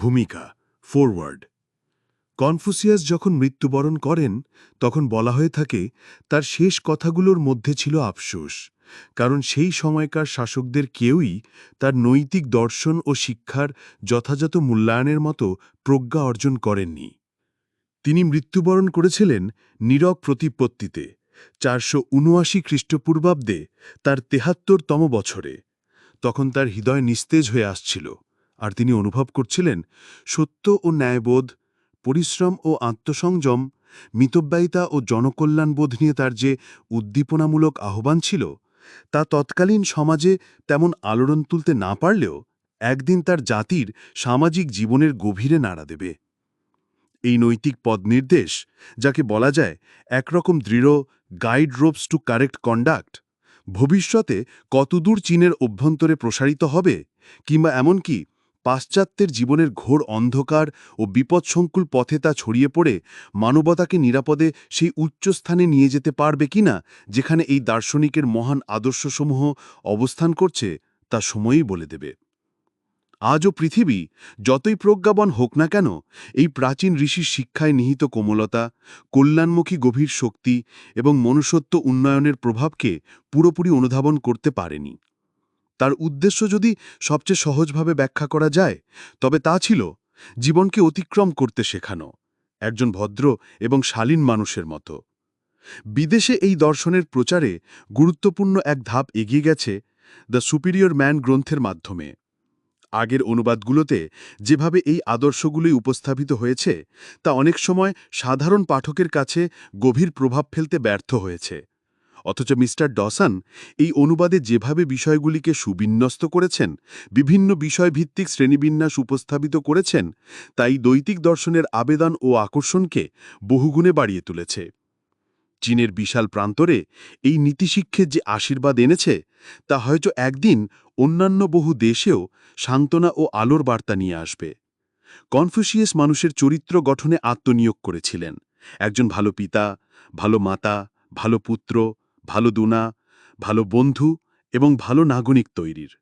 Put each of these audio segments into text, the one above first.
ভূমিকা forward Confucius যখন মৃত্যুবরণ করেন, তখন বলা হয়ে থাকে, তার শেষ কথাগুলোর মধ্যে ছিল আফসোস, কারণ সেই সময়কার শাসকদের কেউই তার নৈতিক দর্শন ও শিক্ষার যথাযথ মূল্যায়নের মতো প্রজ্ঞা অর্জন করেননি। তিনি মৃত্যুবরণ করেছিলেন নীরব প্রতিপত্তিতে, চারশো উনআশি খ্রিস্টপূর্বাব্দে, তার তেহাত্তরতম বছরে, তখন তার হৃদয় নিস্তেজ হয়ে আসছিল। আর তিনি অনুভব করছিলেন সত্য ও ন্যায়বোধ, পরিশ্রম ও আত্মসংযম, মিতব্যয়িতা ও জনকল্যাণবোধ নিয়ে তার যে উদ্দীপনামূলক আহ্বান ছিল, তা তৎকালীন সমাজে তেমন আলোড়ন তুলতে না পারলেও একদিন তার জাতির সামাজিক জীবনের গভীরে নাড়া দেবে। এই নৈতিক পদ নির্দেশ যাকে বলা যায় একরকম দৃঢ় guide ropes to correct conduct ভবিষ্যতে কতদূর চীনের অভ্যন্তরে প্রসারিত হবে কিংবা এমনকি পাশ্চাত্যের জীবনের ঘোর অন্ধকার ও বিপদসংকুল পথে তা ছড়িয়ে পড়ে, মানবতাকে নিরাপদে সেই উচ্চস্থানে নিয়ে যেতে পারবে কিনা যেখানে এই দার্শনিকের মহান আদর্শসমূহ অবস্থান করছে, তা সময়ই বলে দেবে। আজও পৃথিবী, যতই প্রজ্ঞাবন হোক না কেন, এই প্রাচীন ঋষির শিক্ষায় নিহিত কোমলতা, কল্যাণমুখী গভীর শক্তি এবং মনুষ্যত্ব উন্নয়নের প্রভাবকে পুরোপুরি অনুধাবন করতে পারেনি। তার উদ্দেশ্য যদি সবচেয়ে সহজভাবে ব্যাখ্যা করা যায়, তবে তা ছিল জীবনকে অতিক্রম করতে শেখানো, একজন ভদ্র এবং শালীন মানুষের মতো। বিদেশে এই দর্শনের প্রচারে গুরুত্বপূর্ণ এক ধাপ এগিয়ে গেছে দ্য সুপিরিয়র ম্যান গ্রন্থের মাধ্যমে। আগের অনুবাদগুলোতে যেভাবে এই আদর্শগুলি উপস্থাপিত হয়েছে, তা অনেক সময় সাধারণ পাঠকের কাছে গভীর প্রভাব ফেলতে ব্যর্থ হয়েছে। অথচ মিস্টার ডসান এই অনুবাদে যেভাবে বিষয়গুলিকে সুবিন্যস্ত করেছেন, বিভিন্ন বিষয়ভিত্তিক শ্রেণীবিন্যাস উপস্থাপিত করেছেন, তাই দৈতিক দর্শনের আবেদন ও আকর্ষণকে বহুগুণে বাড়িয়ে তুলেছে। চীনের বিশাল প্রান্তরে এই নীতিশিক্ষের যে আশীর্বাদ এনেছে, তা হয়তো একদিন অন্যান্য বহু দেশেও সান্ত্বনা ও আলোর বার্তা নিয়ে আসবে। কনফুসিয়াস মানুষের চরিত্র গঠনে আত্মনিয়োগ করেছিলেন। একজন ভালো পিতা, ভালো মাতা, ভালো পুত্র ভালো দুনা, ভালো বন্ধু এবং ভালো নাগরিক তৈরির।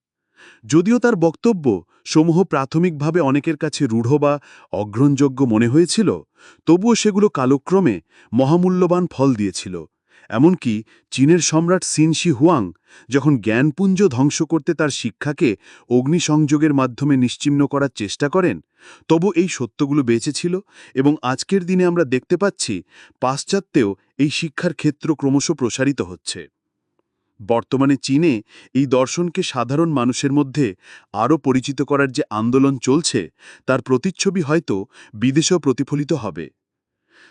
যদিও তার বক্তব্য সমূহ প্রাথমিকভাবে অনেকের কাছে রূঢ় বা অগ্রহণযোগ্য মনে হয়েছিল, তবুও সেগুলো কালক্রমে মহামূল্যবান ফল দিয়েছিল। এমনকি চীনের সম্রাট সিনশি হুয়াং যখন জ্ঞানপুঞ্জ ধ্বংস করতে তার শিক্ষাকে অগ্নিসংযোগের মাধ্যমে নিশ্চিহ্ন করার চেষ্টা করেন, তবু এই সত্যগুলো বেঁচেছিল এবং আজকের দিনে আমরা দেখতে পাচ্ছি পাশ্চাত্যেও এই শিক্ষার ক্ষেত্র ক্রমশ প্রসারিত হচ্ছে। বর্তমানে চীনে এই দর্শনকে সাধারণ মানুষের মধ্যে আরও পরিচিত করার যে আন্দোলন চলছে, তার প্রতিচ্ছবি হয়তো বিদেশেও প্রতিফলিত হবে।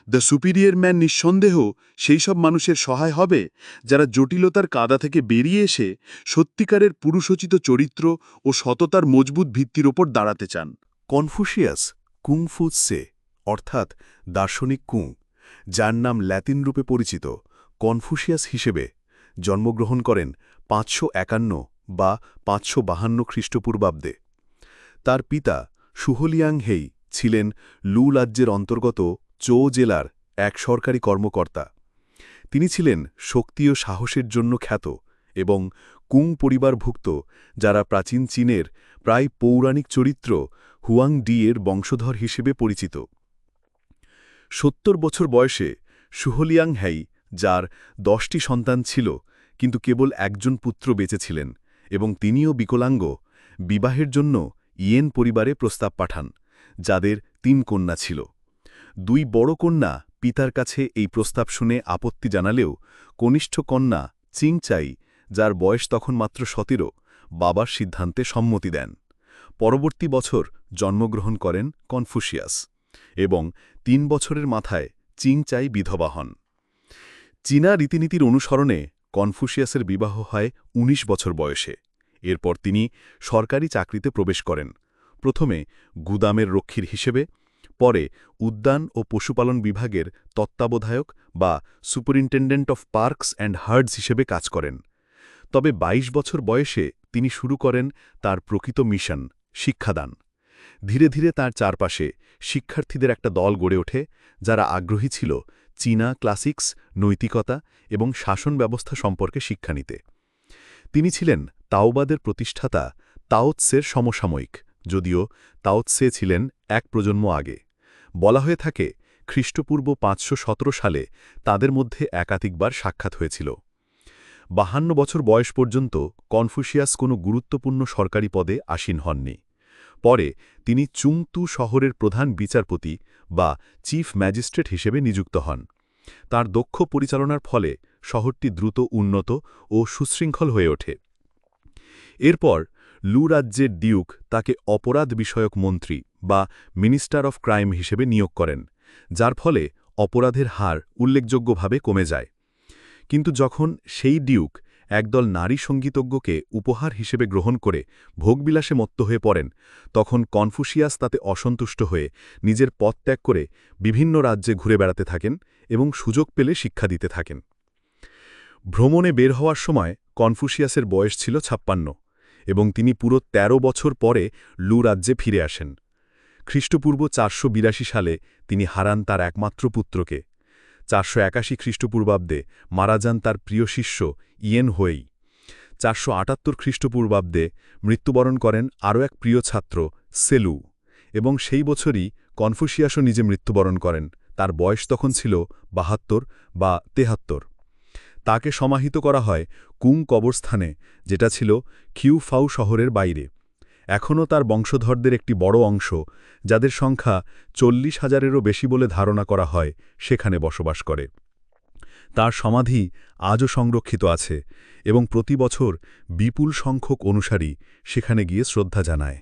দ্য সুপিরিয়র ম্যান নিঃসন্দেহ সেই সব মানুষের সহায় হবে, যারা জটিলতার কাদা থেকে বেরিয়ে এসে সত্যিকারের পুরুষোচিত চরিত্র ও সততার মজবুত ভিত্তির ওপর দাঁড়াতে চান। কনফুসিয়াস কুংফু সে অর্থাৎ দার্শনিক কুং, যার নাম ল্যাতিন রূপে পরিচিত কনফুসিয়াস হিসেবে জন্মগ্রহণ করেন পাঁচশো একান্ন বা পাঁচশো বাহান্ন খ্রিস্টপূর্বাব্দে। তার পিতা সুহলিয়াং হেই ছিলেন লু রাজ্যের অন্তর্গত চৌ জেলার এক সরকারি কর্মকর্তা। তিনি ছিলেন শক্তি ও সাহসের জন্য খ্যাত এবং কুং পরিবারভুক্ত, যারা প্রাচীন চীনের প্রায় পৌরাণিক চরিত্র হুয়াং ডি এর বংশধর হিসেবে পরিচিত। সত্তর বছর বয়সে সুহলিয়াং হ্যাই যার দশটি সন্তান ছিল, কিন্তু কেবল একজন পুত্র বেঁচেছিলেন এবং তিনিও বিকলাঙ্গ, বিবাহের জন্য ইয়েন পরিবারে প্রস্তাব পাঠান, যাদের তিন কন্যা ছিল। দুই বড় কন্যা পিতার কাছে এই প্রস্তাব শুনে আপত্তি জানালেও কনিষ্ঠ কন্যা চিংচাই যার বয়স তখন মাত্র সতেরো, বাবার সিদ্ধান্তে সম্মতি দেন। পরবর্তী বছর জন্মগ্রহণ করেন কনফুসিয়াস এবং তিন বছরের মাথায় চিংচাই বিধবা হন। চীনা রীতিনীতির অনুসরণে কনফুসিয়াসের বিবাহ হয় ১৯ বছর বয়সে। এরপর তিনি সরকারি চাকরিতে প্রবেশ করেন। প্রথমে গুদামের রক্ষীর হিসেবে পরে উদ্যান ও পশুপালন বিভাগের তত্ত্বাবধায়ক বা superintendent of parks and herds হিসেবে কাজ করেন। তবে ২২ বছর বয়সে তিনি শুরু করেন তার প্রকৃত মিশন, শিক্ষাদান। ধীরে ধীরে তার চারপাশে শিক্ষার্থীদের একটা দল গড়ে ওঠে, যারা আগ্রহী ছিল চীনা ক্লাসিক্স, নৈতিকতা এবং শাসন ব্যবস্থা সম্পর্কে শিক্ষা নিতে। তিনি ছিলেন তাওবাদের প্রতিষ্ঠাতা তাওৎসের সমসাময়িক, যদিও তাওৎসে ছিলেন এক প্রজন্ম আগে। বলা হয়ে থাকে, খ্রিস্টপূর্ব পাঁচশো সতেরো সালে তাদের মধ্যে একাধিকবার সাক্ষাৎ হয়েছিল। বাহান্ন বছর বয়স পর্যন্ত কনফুসিয়াস কোনো গুরুত্বপূর্ণ সরকারি পদে আসীন হননি। পরে তিনি চুংতু শহরের প্রধান বিচারপতি বা চিফ ম্যাজিস্ট্রেট হিসেবে নিযুক্ত হন। তার দক্ষ পরিচালনার ফলে শহরটি দ্রুত উন্নত ও সুশৃঙ্খল হয়ে ওঠে। এরপর লু রাজ্যের ডিউক তাকে অপরাধ বিষয়ক মন্ত্রী বা মিনিস্টার অফ ক্রাইম হিসেবে নিয়োগ করেন, যার ফলে অপরাধের হার উল্লেখযোগ্যভাবে কমে যায়। কিন্তু যখন সেই ডিউক একদল নারী সঙ্গীতজ্ঞকে উপহার হিসেবে গ্রহণ করে ভোগবিলাসে মত্ত হয়ে পড়েন, তখন কনফুসিয়াস তাতে অসন্তুষ্ট হয়ে নিজের পথ ত্যাগ করে বিভিন্ন রাজ্যে ঘুরে বেড়াতে থাকেন এবং সুযোগ পেলে শিক্ষা দিতে থাকেন। ভ্রমণে বের হওয়ার সময় কনফুসিয়াসের বয়স ছিল ছাপ্পান্ন এবং তিনি পুরো ১৩ বছর পরে লু রাজ্যে ফিরে আসেন। খ্রিস্টপূর্ব চারশো বিরাশি সালে তিনি হারান তার একমাত্র পুত্রকে। চারশো একাশি খ্রিস্টপূর্বাব্দে মারা যান তার প্রিয় শিষ্য ইয়েন হয়েই। চারশো আটাত্তর খ্রিস্টপূর্বাব্দে মৃত্যুবরণ করেন আরও এক প্রিয় ছাত্র, সেলু, এবং সেই বছরই কনফুসিয়াসও নিজে মৃত্যুবরণ করেন। তার বয়স তখন ছিল বাহাত্তর বা তেহাত্তর। তাকে সমাহিত করা হয় কুং কবরস্থানে, যেটা ছিল খিউফাউ শহরের বাইরে। এখনও তার বংশধরদের একটি বড় অংশ, যাদের সংখ্যা চল্লিশ হাজারেরও বেশি বলে ধারণা করা হয়, সেখানে বসবাস করে। তার সমাধি আজও সংরক্ষিত আছে এবং প্রতি বছর বিপুল সংখ্যক অনুসারী সেখানে গিয়ে শ্রদ্ধা জানায়।